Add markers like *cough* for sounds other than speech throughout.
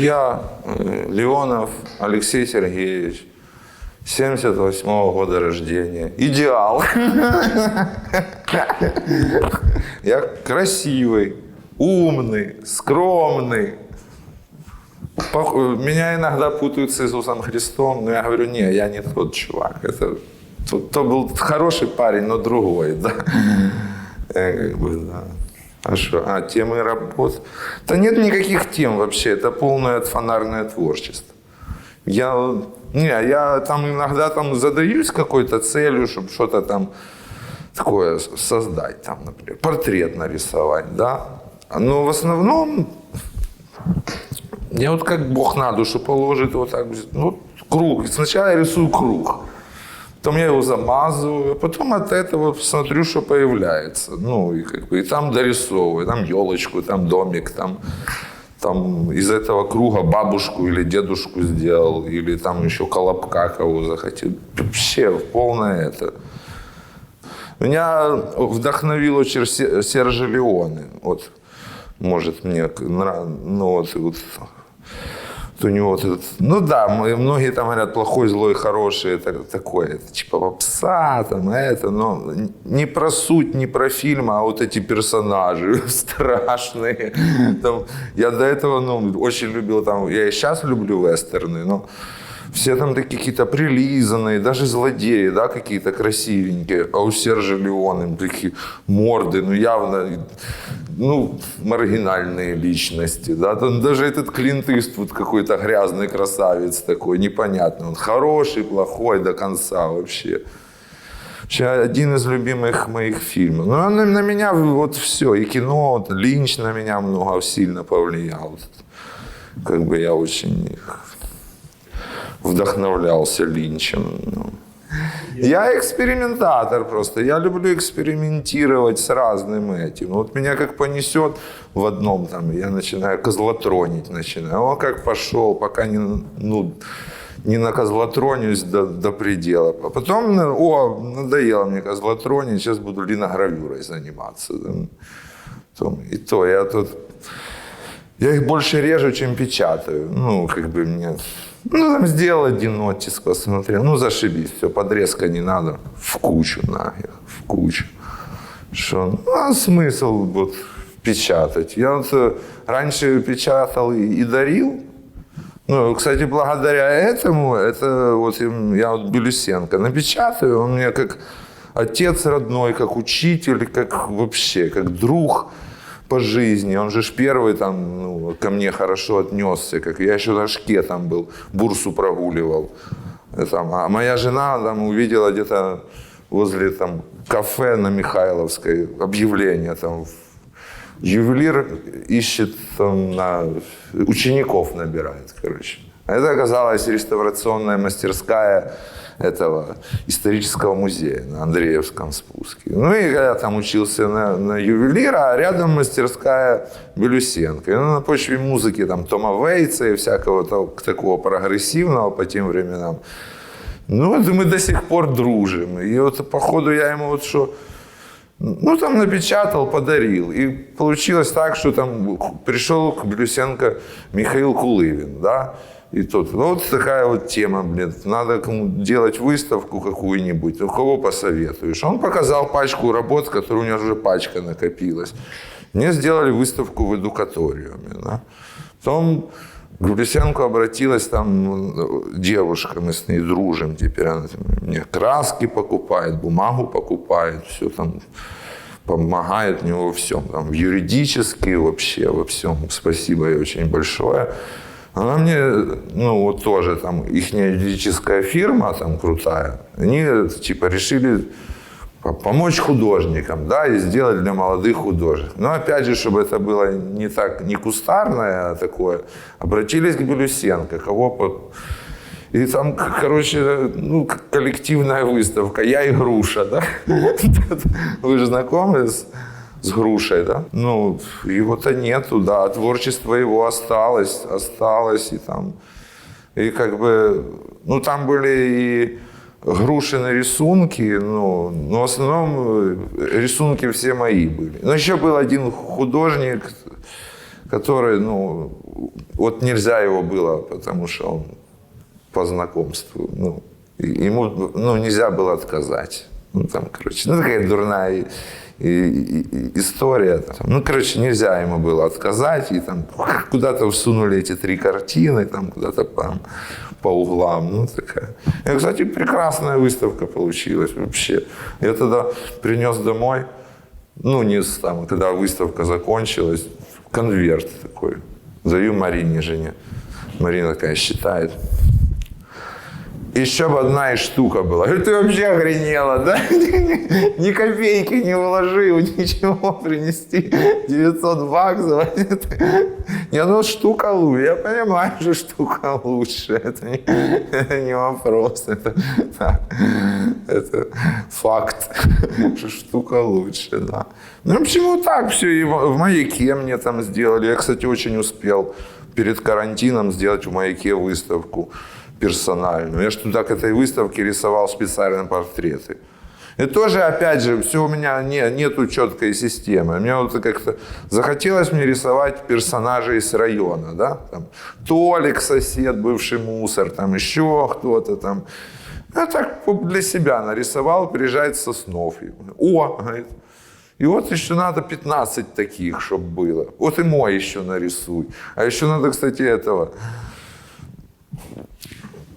Я, э, Леонов Алексей Сергеевич, 78 года рождения. Идеал. Я красивый, умный, скромный. Пох- Меня иногда путают с Иисусом Христом, но я говорю, не, я не тот чувак. Это то, то был хороший парень, но другой, да. Я как бы, да. А что? А, темы работ? Да нет никаких тем вообще, это полное фонарное творчество. Я, не, я там иногда там задаюсь какой-то целью, чтобы что-то там такое создать, там, например, портрет нарисовать, да. Но в основном я вот как Бог на душу положит, вот так, ну, круг. Сначала я рисую круг, потом я его замазываю, а потом от этого смотрю, что появляется. Ну, и, как бы, и там дорисовываю, там елочку, там домик, там, там из этого круга бабушку или дедушку сделал, или там еще колобка кого захотел. Вообще полное это. Меня вдохновил очень Се- Сержа Леоне. Вот, может, мне ну вот, вот у него вот этот, ну да, мы- многие там говорят плохой, злой, хороший, это такое, это типа попса, там это, но не про суть, не про фильм, а вот эти персонажи *laughs* страшные. Там, я до этого, ну, очень любил там, я и сейчас люблю вестерны, но все там такие какие-то прилизанные, даже злодеи, да, какие-то красивенькие. А у Сержа Леоне такие морды, ну, явно, ну, маргинальные личности, да. Там даже этот Клинт Иствуд какой-то грязный красавец такой, непонятно. Он хороший, плохой до конца вообще. Вообще, один из любимых моих фильмов. Ну, на, на меня вот все, и кино, вот, Линч на меня много сильно повлиял. Как бы я очень вдохновлялся Линчем. ну. Я экспериментатор просто. Я люблю экспериментировать с разным этим. Вот меня как понесет в одном, там, я начинаю козлотронить, начинаю. О, как пошел, пока не, ну, не накозлотронюсь до, до предела. А потом, ну, о, надоело мне козлотронить, сейчас буду линогравюрой заниматься. Там. И то, я тут я их больше режу, чем печатаю. Ну, как бы мне... Ну, там сделал один оттиск, посмотрел. Ну, зашибись, все, подрезка не надо. В кучу нахер, в кучу. Что? Ну, а смысл вот печатать? Я вот э, раньше печатал и, и дарил. Ну, кстати, благодаря этому, это вот я вот Белюсенко напечатаю, он мне как отец родной, как учитель, как вообще, как друг по жизни. Он же ж первый там ну, ко мне хорошо отнесся, как я еще на шке там был, бурсу прогуливал. Там, а моя жена там увидела где-то возле там кафе на Михайловской объявление там ювелир ищет там на учеников набирает, короче. А это оказалась реставрационная мастерская этого исторического музея на Андреевском спуске. Ну и я там учился на, на ювелира, а рядом мастерская Белюсенко. И ну, на почве музыки там Тома Вейтса и всякого такого прогрессивного по тем временам. Ну, вот мы до сих пор дружим. И вот, походу, я ему вот что... Ну, там напечатал, подарил. И получилось так, что там пришел к Блюсенко Михаил Кулывин, да, и тот, ну, вот такая вот тема, блин, надо делать выставку какую-нибудь, у кого посоветуешь? Он показал пачку работ, которые у него уже пачка накопилась. Мне сделали выставку в эдукаториуме, да. Потом к Блюсенко обратилась там ну, девушка, мы с ней дружим теперь, она мне краски покупает, бумагу покупает, все там помогает мне во всем, там, юридически вообще во всем. Спасибо ей очень большое. Она мне, ну вот тоже там их юридическая фирма там крутая, они типа решили по- помочь художникам, да, и сделать для молодых художников. Но опять же, чтобы это было не так, не кустарное, а такое, обратились к Белюсенко, кого по... И там, короче, ну, коллективная выставка «Я и груша», да? *laughs* Вы же знакомы с, с грушей, да? Ну, его-то нету, да, а творчество его осталось, осталось, и там... И как бы, ну, там были и грушины рисунки, ну, но в основном э, рисунки все мои были. Но еще был один художник, который, ну, вот нельзя его было, потому что он по знакомству, ну, ему, ну, нельзя было отказать. Ну, там, короче, ну, такая дурная и- и- история. Там. Ну, короче, нельзя ему было отказать, и там куда-то всунули эти три картины, там куда-то там по углам, ну, такая. И, кстати, прекрасная выставка получилась вообще. Я тогда принес домой, ну, не там, когда выставка закончилась, конверт такой. Даю Марине, жене. Марина такая считает. Еще бы одна штука была. Ты вообще охренела, да? *laughs* Ни копейки не вложил, ничего принести. 900 баксов. *laughs* Не, ну штука лучше. Я понимаю, что штука лучше. Это не, *laughs* это не вопрос. Это, так, это факт, что штука лучше, да. Ну почему так все? И в маяке мне там сделали. Я, кстати, очень успел перед карантином сделать в маяке выставку персональную. Я туда к этой выставке рисовал специально портреты. И тоже, опять же, все у меня не, нету четкой системы. Мне вот как-то захотелось мне рисовать персонажей с района, да, там, Толик, сосед, бывший мусор, там еще кто-то там. Я так для себя нарисовал, приезжает Соснов. О, говорит, и вот еще надо 15 таких, чтобы было. Вот и мой еще нарисуй. А еще надо, кстати, этого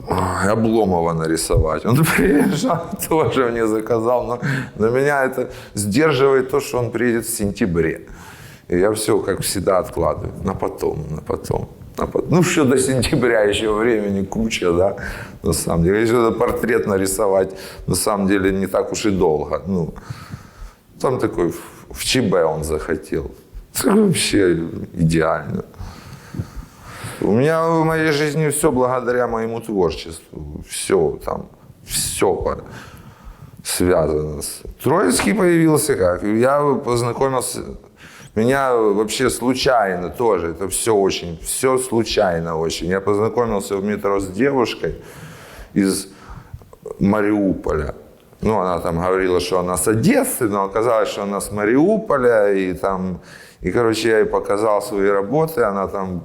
Обломова нарисовать. Он *laughs* приезжал, тоже мне заказал, но на меня это сдерживает то, что он приедет в сентябре. И я все, как всегда, откладываю. На потом, на потом. на потом. Ну, что до сентября еще времени куча, да, на самом деле. Если это портрет нарисовать, на самом деле, не так уж и долго. Ну, там такой в- ЧБ он захотел. Это вообще идеально. У меня в моей жизни все благодаря моему творчеству. Все там, все связано с... Троицкий появился как? Я познакомился... Меня вообще случайно тоже, это все очень, все случайно очень. Я познакомился в метро с девушкой из Мариуполя. Ну, она там говорила, что она с Одессы, но оказалось, что она с Мариуполя. И там, и, короче, я ей показал свои работы, она там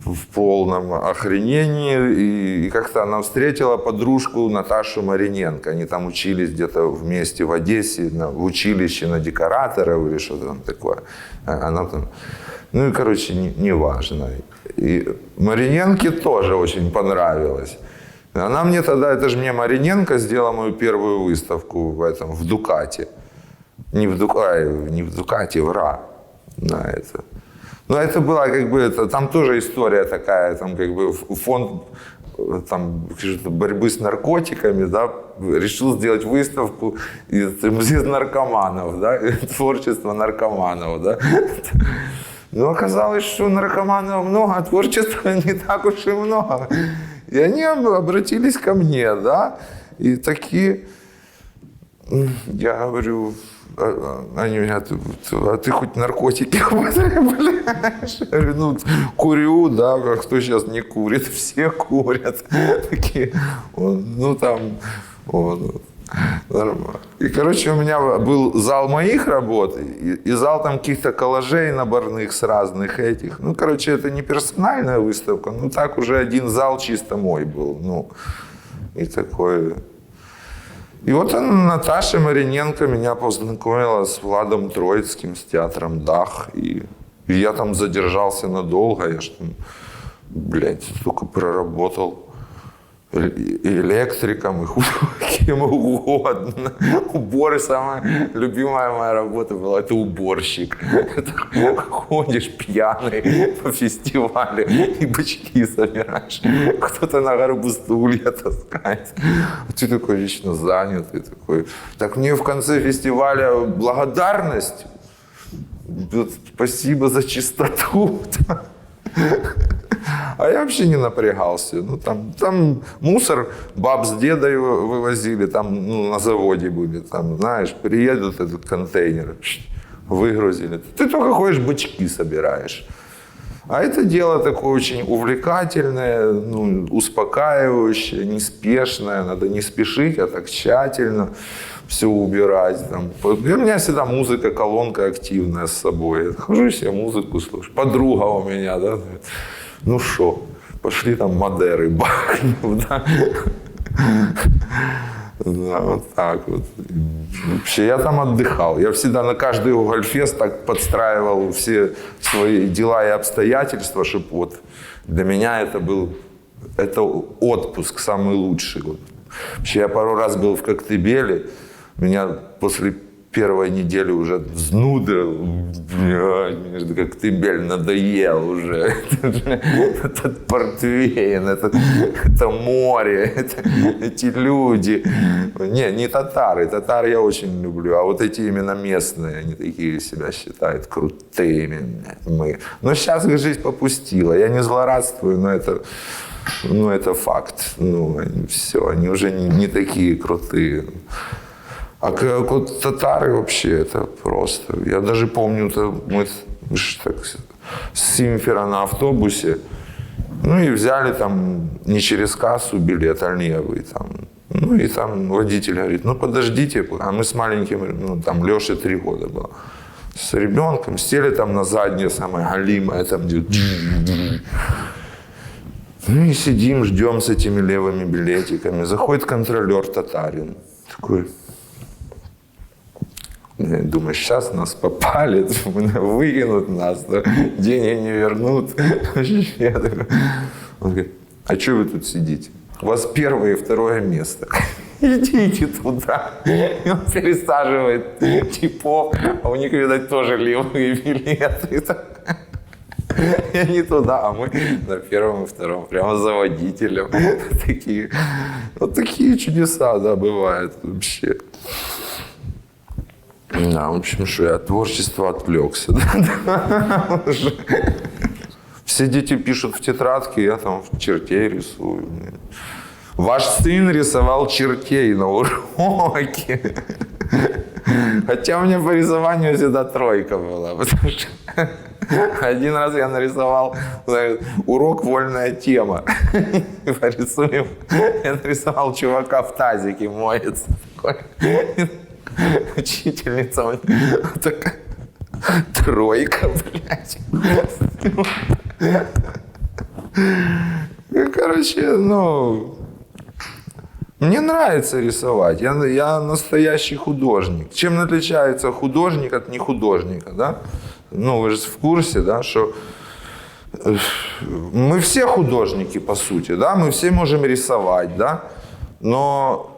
в полном охренении. И, и как-то она встретила подружку Наташу Мариненко. Они там учились где-то вместе в Одессе, на- в училище на декораторов или что-то там такое. А Она там... Ну и, короче, не, неважно. И Мариненке тоже очень понравилось. Она мне тогда, это же мне Мариненко сделала мою первую выставку в этом, в Дукате. Не в, Дука, не в Дукате, в Ра. На это. Но это была как бы, это, там тоже история такая, там как бы фонд э, там, борьбы с наркотиками, да, решил сделать выставку из, из наркоманов, да, *laughs* творчество наркоманов, да. *laughs* Но оказалось, что наркоманов много, а творчества *laughs* не так уж и много. И они об- обратились ко мне, да, и такие, я говорю, а, а, они меня, «Ты- ты- а ты хоть наркотики *laughs* употребляешь? Я говорю, ну, курю, да, а кто сейчас не курит? *laughs* Все курят. Такие, «Он, ну, там, он. И, короче, у меня был зал моих работ и, и зал там каких-то коллажей наборных с разных этих. Ну, короче, это не персональная выставка, ну, так уже один зал чисто мой был. Ну, и такой... И вот она, Наташа Мариненко меня познакомила с Владом Троицким, с театром «Дах». И, и я там задержался надолго, я ж там, блядь, столько проработал электриком, и кем угодно. Уборы, самая любимая моя работа была, это уборщик. Ходишь пьяный по фестивалю и бычки собираешь. Кто-то на горбу стулья таскает. А ты такой вечно занятый. Такой. Так мне в конце фестиваля благодарность. Спасибо за чистоту. А я вообще не напрягался. Ну, там, там мусор баб с дедой вы- вывозили, там ну, на заводе были. Там, знаешь, приедут этот контейнер, выгрузили. Ты только ходишь, бычки собираешь. А это дело такое очень увлекательное, ну, успокаивающее, неспешное. Надо не спешить, а так тщательно все убирать. Там. У меня всегда музыка, колонка активная с собой. Я хожу себе музыку слушаю. Подруга у меня, да, ну что, пошли там Мадеры бахнем, да. Да, вот так вот. Вообще, я там отдыхал. Я всегда на каждый Гольфест так подстраивал все свои дела и обстоятельства, чтобы вот для меня это был это отпуск самый лучший. Вообще, я пару раз был в Коктебеле, меня после первой недели уже же как ты, бель, надоел уже. Этот портвейн, это, это море, это, эти люди. Не, не татары, татар я очень люблю, а вот эти именно местные, они такие себя считают крутыми. Мы. Но сейчас их жизнь попустила, я не злорадствую, но это ну, это факт. Ну, все, они уже не, не такие крутые. А как вот татары вообще это просто. Я даже помню, это мы так, с Симфера на автобусе, ну и взяли там не через кассу билет, а левый там. Ну и там водитель говорит, ну подождите, а мы с маленьким, ну там Леше три года было, с ребенком, сели там на заднее самое галимое, там где... Ну и сидим, ждем с этими левыми билетиками. Заходит контролер татарин. Такой, Думаю, сейчас нас попалят, *laughs* выкинут нас, деньги не вернут. *laughs* Он говорит, а что вы тут сидите? У вас первое и второе место. *laughs* Идите туда. И он пересаживает типов, а у них, видать, тоже левые билеты. И они туда, а мы на первом и втором, прямо за водителем. Такие, вот такие чудеса, да, бывают вообще. Да, в общем, что я от творчества отвлекся. *laughs* Все дети пишут в тетрадке, я там в чертей рисую. Ваш сын рисовал чертей на уроке. Хотя у меня по рисованию всегда тройка была. Один раз я нарисовал урок «Вольная тема». Я нарисовал чувака в тазике моется. Учительница у такая тройка, блядь. Короче, ну, мне нравится рисовать. Я, я настоящий художник. Чем отличается художник от нехудожника, да? Ну, вы же в курсе, да, что э, мы все художники, по сути, да, мы все можем рисовать, да, но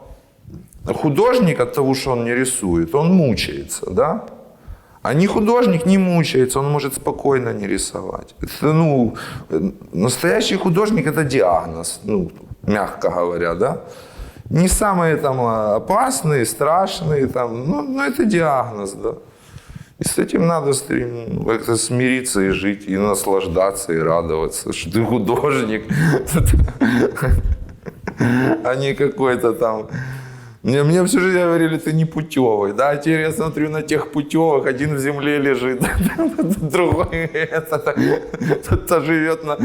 художник от того, что он не рисует, он мучается, да? А не художник не мучается, он может спокойно не рисовать. Это, ну, настоящий художник – это диагноз, ну, мягко говоря, да? Не самые там опасные, страшные, там, ну, ну это диагноз, да. И с этим надо как-то смириться и жить, и наслаждаться, и радоваться, что ты художник, *laughs* а не какой-то там мне, мне всю жизнь говорили, ты не путевый. Да, а теперь я смотрю на тех путевых, один в земле лежит, *laughs* другой это, живет на,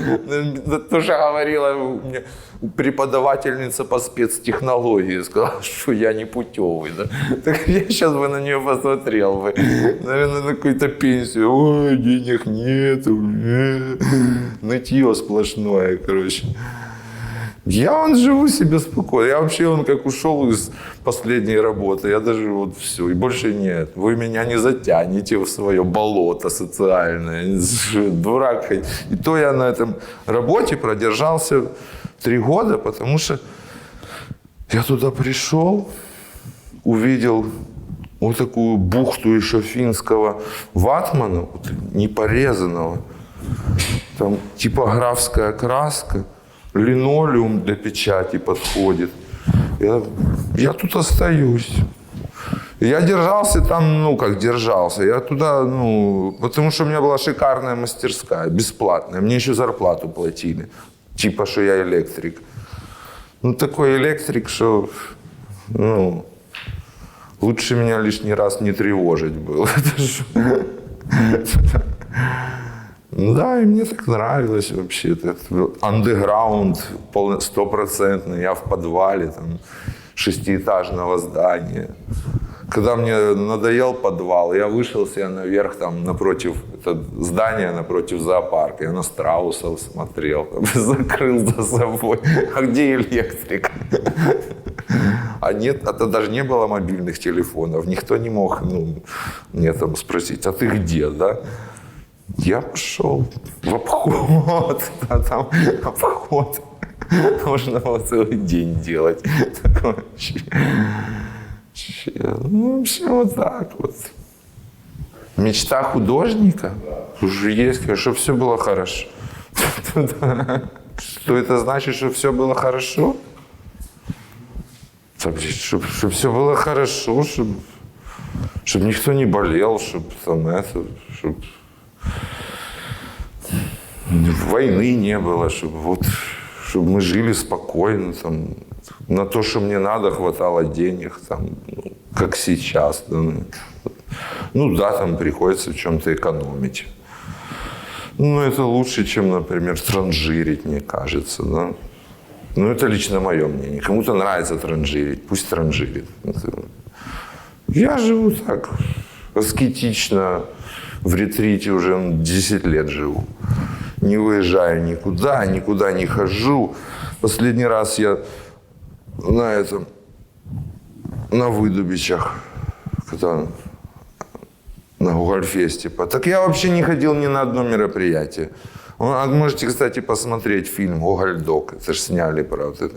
то, что говорила мне преподавательница по спецтехнологии, сказала, что я не путевый. Да? Так я сейчас бы на нее посмотрел бы. Наверное, на какую-то пенсию. Ой, денег нету. Нытье сплошное, короче. Я он живу себе спокойно. Я вообще он как ушел из последней работы. Я даже вот все. И больше нет. Вы меня не затянете в свое болото социальное. *laughs* Дурак. И то я на этом работе продержался три года, потому что я туда пришел, увидел вот такую бухту еще финского ватмана, вот, непорезанного. Там типографская краска – линолеум для печати подходит. Я, я тут остаюсь. Я держался там, ну, как держался. Я туда, ну, потому что у меня была шикарная мастерская, бесплатная. Мне еще зарплату платили. Типа, что я электрик. Ну, такой электрик, что, ну, лучше меня лишний раз не тревожить было. *laughs* *laughs* Да, и мне так нравилось вообще. Это был андеграунд стопроцентный. Я в подвале там, шестиэтажного здания. Когда мне надоел подвал, я вышел себе наверх, там, напротив это здания, напротив зоопарка. Я на страусов смотрел, там, *laughs* закрыл за собой. *laughs* А где электрик? *laughs* А нет, это даже не было мобильных телефонов. Никто не мог ну, мне там спросить, а ты где, да? Я пошел в обход, а там обход можно было целый день делать. Такое Ну, в общем, вот так вот. Мечта художника уже есть, чтобы все было хорошо. Что это значит, что все было хорошо? Чтобы, все было хорошо, чтобы, чтобы никто не болел, чтобы там это, чтобы войны не было, чтобы вот, чтобы мы жили спокойно, там, на то, что мне надо, хватало денег, там, ну, как сейчас. Да, ну, ну да, там приходится в чем-то экономить. Ну, это лучше, чем, например, транжирить, мне кажется, да. Ну, это лично мое мнение. Кому-то нравится транжирить, пусть транжирит. Я живу так, аскетично, в ретрите уже 10 лет живу. Не выезжаю никуда, никуда не хожу. Последний раз я на этом, на выдубичах, когда на Гугальфесте. Так я вообще не ходил ни на одно мероприятие. А Можете, кстати, посмотреть фильм «Гогольдок». Это же сняли, правда.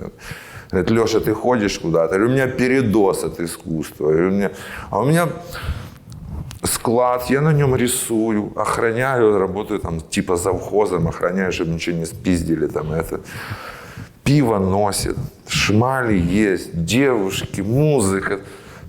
Говорит, Леша, ты ходишь куда-то? У меня передоз от искусства. Говорю, «У меня- А у меня склад, я на нем рисую, охраняю, работаю там типа завхозом, охраняю, чтобы ничего не спиздили там это. Пиво носит, шмали есть, девушки, музыка.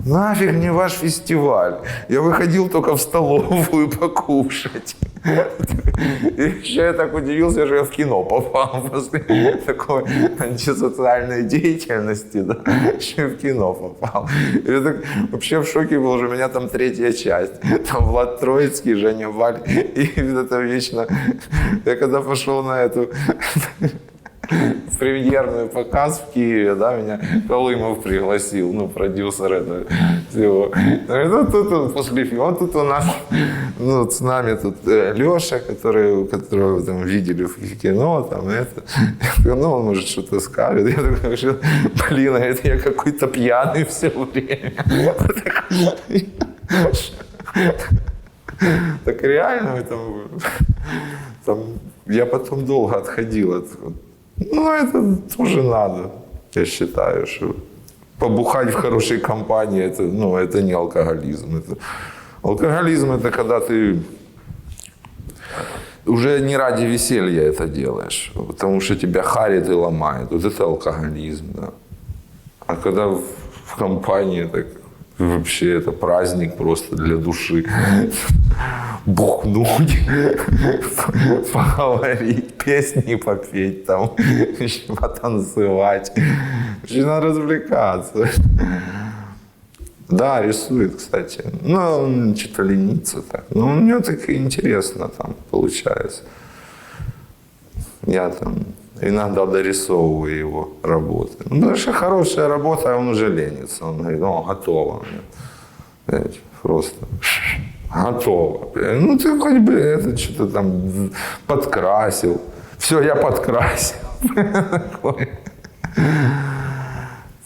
Нафиг мне ваш фестиваль. Я выходил только в столовую *laughs* покушать. И еще я так удивился, что я в кино попал после такой антисоциальной деятельности, да, еще в кино попал. И я так вообще в шоке был, что у меня там третья часть. Там Влад Троицкий, Женя Валь. И это вечно... Я когда пошел на эту *laughs* *laughs* премьерный показ в Киеве, да, меня Колымов пригласил, ну, продюсер этого всего. Ну, тут, он после фильма, вот тут у нас, ну, с нами тут э, Леша, который, которого там видели в кино, там, это. Ну, он, может, что-то скажет. Я такой, что, блин, а это я какой-то пьяный все время. Так реально это там, я потом долго отходил от ну, это тоже надо, я считаю, что побухать в хорошей компании, это, ну, это не алкоголизм. Это... Алкоголизм – это когда ты уже не ради веселья это делаешь, потому что тебя харит и ломает. Вот это алкоголизм, да. А когда в, в компании, так вообще это праздник просто для души. Бухнуть, поговорить, песни попеть, там, еще потанцевать. Очень надо развлекаться. Да, рисует, кстати. Ну, он что-то ленится так. Но у него так интересно там получается. Я там иногда дорисовываю его работы. Ну, потому что хорошая работа, а он уже ленится. Он говорит, о, готово. Просто готово. Ну, ты хоть бы это что-то там подкрасил. Все, я подкрасил.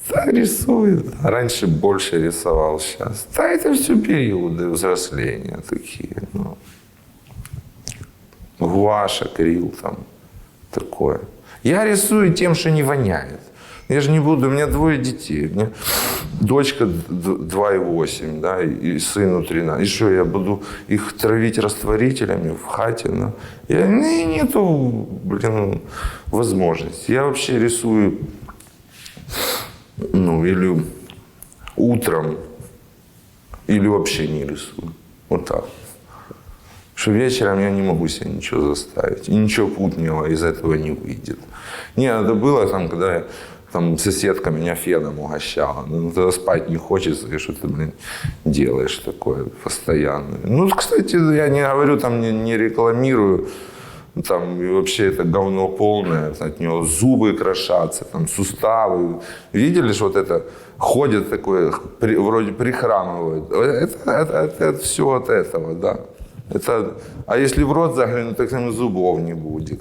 Так рисует. Раньше больше рисовал сейчас. Да, это все периоды взросления такие. Ну. Гуаш, акрил там такое. Я рисую тем, что не воняет. Я же не буду, у меня двое детей. Меня дочка д- 2,8, да, и сыну 13. И что, я буду их травить растворителями в хате? Ну? Я, не, нету, блин, возможности. Я вообще рисую, ну, или утром, или вообще не рисую. Вот так. Что вечером я не могу себе ничего заставить. И ничего путнего из этого не выйдет. Не, это было там, когда я, там соседка меня феном угощала. Ну, тогда спать не хочется, и что ты, блин, делаешь такое постоянно. Ну, кстати, я не говорю, там не, не рекламирую. там и вообще это говно полное, от него зубы крошатся, там суставы. Видели, что вот это ходит такое, при- вроде прихрамывает. Это, это, это, все от этого, да. Это, а если в рот заглянуть, так там зубов не будет.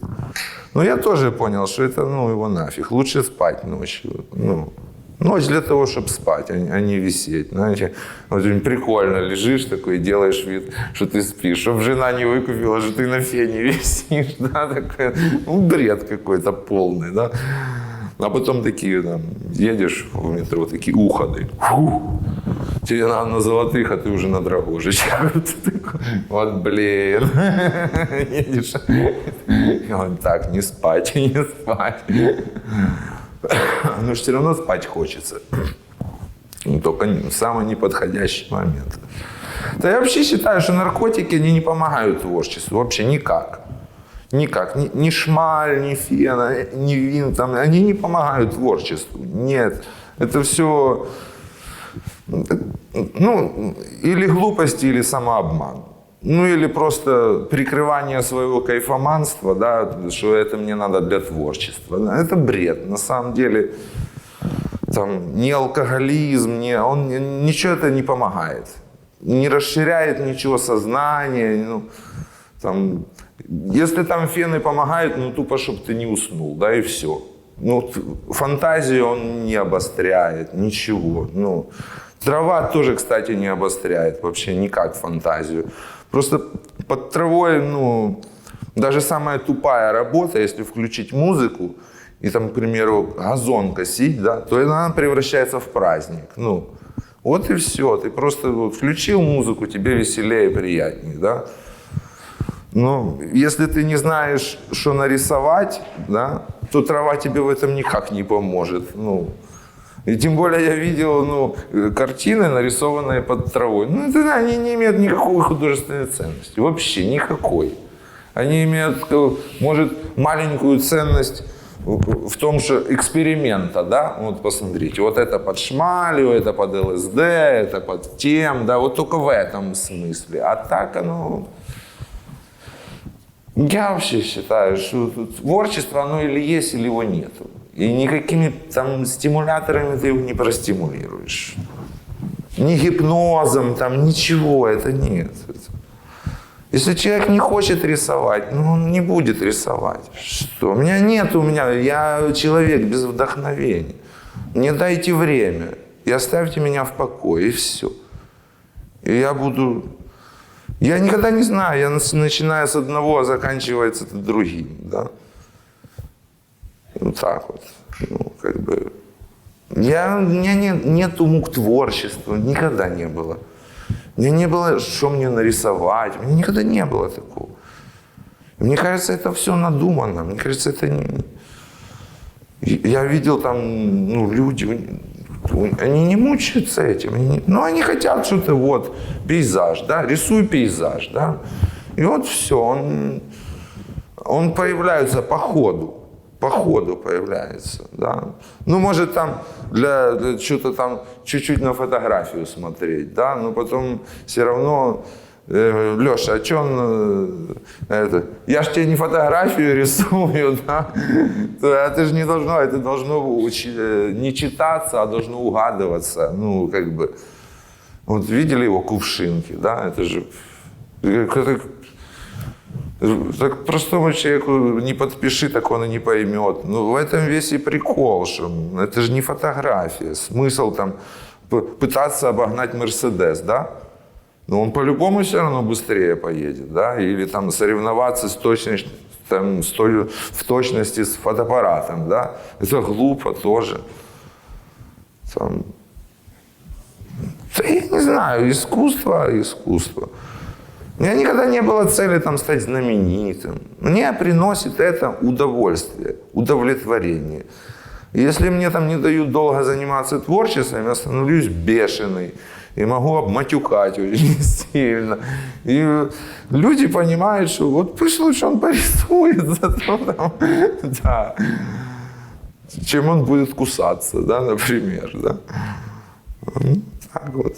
Но я тоже понял, что это, ну, его нафиг. Лучше спать ночью. Ну, ночь для того, чтобы спать, а а не висеть. Знаете, очень прикольно лежишь такой, делаешь вид, что ты спишь, чтобы жена не выкупила, что ты на фене *laughs* висишь. Да, такой, ну, бред какой-то полный, да. А потом такие, там, едешь в метро, такие уходы. Фу. Тебе надо на золотых, а ты уже на *laughs* такой, Вот блин. *laughs* Едешь. Он так, не спать, *laughs* не спать. Но все равно спать хочется. Ну, Только в самый неподходящий момент. Да я вообще считаю, что наркотики, они не помогают творчеству. Вообще никак. Никак. Ни, ни шмаль, ни фена, ни вин, там, они не помогают творчеству. Нет. Это все, ну, или глупости, или самообман. Ну, или просто прикрывание своего кайфоманства, да, что это мне надо для творчества. Это бред. На самом деле, там, ни алкоголизм, ни, он, ничего это не помогает. Не расширяет ничего сознания. Ну, там, если там фены помогают, ну тупо, чтобы ты не уснул, да, и все. Ну, фантазию он не обостряет, ничего. Ну, трава тоже, кстати, не обостряет вообще никак фантазию. Просто под травой, ну, даже самая тупая работа, если включить музыку, и там, к примеру, газон косить, да, то она превращается в праздник. Ну, вот и все. Ты просто вот включил музыку, тебе веселее, приятнее, да. Ну, если ты не знаешь, что нарисовать, да, то трава тебе в этом никак не поможет. Ну, и тем более я видел ну, э, картины, нарисованные под травой. Ну, это, они не имеют никакой художественной ценности. Вообще никакой. Они имеют, э, может, маленькую ценность в том, что эксперимента, да, вот посмотрите, вот это под шмалью, это под ЛСД, это под тем, да, вот только в этом смысле. А так оно, я вообще считаю, что творчество, оно или есть, или его нету. И никакими там стимуляторами ты его не простимулируешь. Ни гипнозом, там ничего, это нет. Если человек не хочет рисовать, ну он не будет рисовать. Что? У меня нет, у меня, я человек без вдохновения. Не дайте время и оставьте меня в покое, и все. И я буду... Я никогда не знаю, я нач- начинаю с одного, а заканчивается это другим, да. Вот так вот. Ну, как бы... Я, у меня нет, нету мук творчества, никогда не было. У меня не было, что мне нарисовать, у меня никогда не было такого. Мне кажется, это все надумано, мне кажется, это не... Я видел там, ну, люди, они не мучаются этим, они ну, они хотят что-то, вот, пейзаж, да, рисуй пейзаж, да, и вот все, он, он появляется по ходу, по ходу появляется, да. Ну, может, там для, для что-то там чуть-чуть на фотографию смотреть, да, но потом все равно э, Леша, а что он, э, это, я ж тебе не фотографию рисую, *laughs* да, То это же не должно, это должно э, не читаться, а должно угадываться, ну, как бы, вот видели его кувшинки, да, это же, э, так простому человеку не подпиши, так он и не поймет. Ну, в этом весь и прикол, что это же не фотография. Смысл там пытаться обогнать Мерседес, да? Но он по-любому все равно быстрее поедет, да? Или там соревноваться с точностью, там, с той- в точности с фотоаппаратом, да? Это глупо тоже. Там, да я не знаю, искусство, искусство. У меня никогда не было цели там стать знаменитым. Мне приносит это удовольствие, удовлетворение. Если мне там не дают долго заниматься творчеством, я становлюсь бешеный. И могу обматюкать очень *laughs* сильно. И люди понимают, что вот пусть лучше он порисует, *laughs* зато там, *laughs* да, чем он будет кусаться, да, например, да. Так вот.